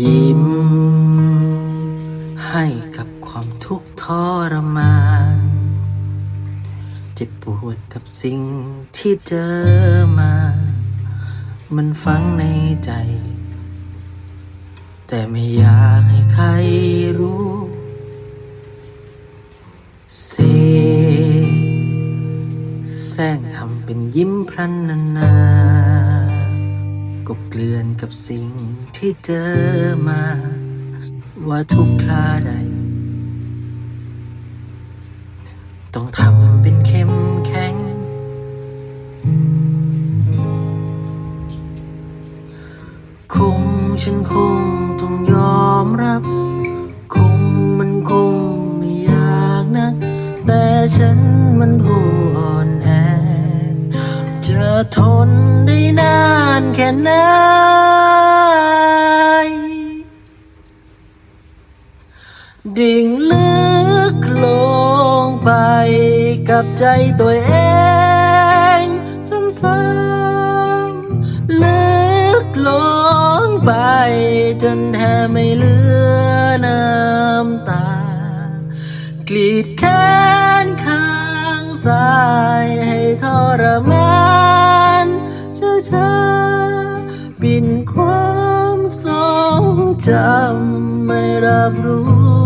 ยิ้ม ให้กับความทุกข์ทรมาน เจ็บปวดกับสิ่งที่เจอมา มันฝังในใจ แต่ไม่อยากให้ใครรู้เซแซงทำเป็นยิ้มพรันนานา ก็เกลื่อนกับสิ่งที่เจอมา ว่าทุกคราใด ต้องทำเป็นเข้มแข็ง คงฉันคงต้องยอมรับ คงมันคงไม่อยากนะแต่ฉันมันผู้อ่ จะทนได้นานแค่ไหนดิ่งลึกลงไปกับใจตัวเองซ้ำๆลึกลงไปจนแทบไม่เหลือน้ำตากรีดแขนข้างซ้ายให้ทรมาน ช้าๆปินความทรงจำไม่รับรู้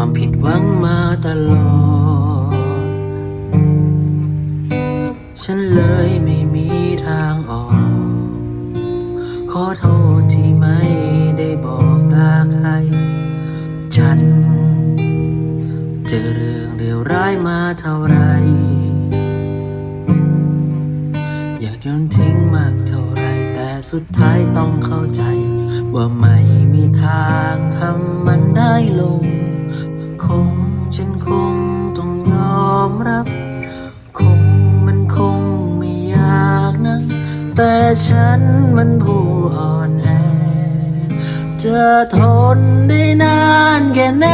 ความผิดหวังมาตลอด ฉันเลยไม่มีทางออก ขอโทษที่ไม่ได้บอกลาใคร ฉัน เจอเรื่องเลวร้ายมาเท่าไร อยากโยนทิ้งมากเท่าไร แต่สุดท้ายต้องเข้าใจ ว่าไม่มีทางทำมันได้ลง คง ฉันคงต้องยอมรับ คงมันคงไม่อยากนะ แต่ฉันมันผู้อ่อนแอ จะทนได้นานแค่ไหน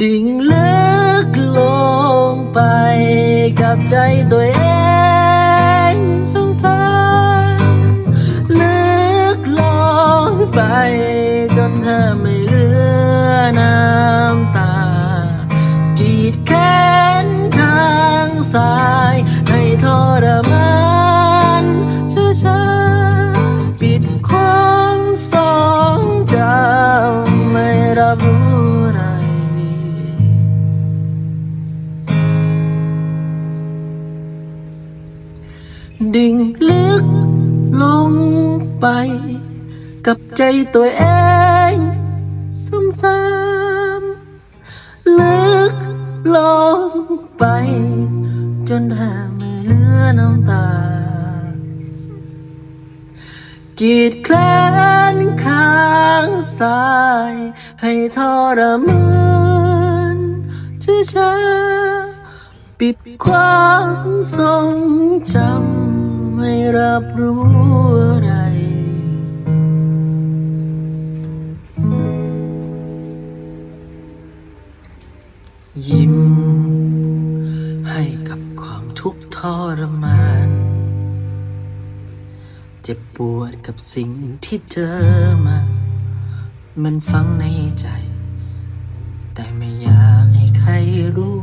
ดิ่งลึกลงไปกับใจตัวเอง ดิ่งลึกลงไป กับใจตัวเองซ้ำๆลึกลงไป จนแทบไม่เหลือน้ำตา กีดแคลนข้างซ้าย ให้ทรมานช้าๆปิดความทรงจำ ไม่รับรู้อะไร ยิ้ม ให้กับความทุกข์ทรมาน เจ็บปวดกับสิ่งที่เจอมา มันฝังในใจ แต่ไม่อยากให้ใครรู้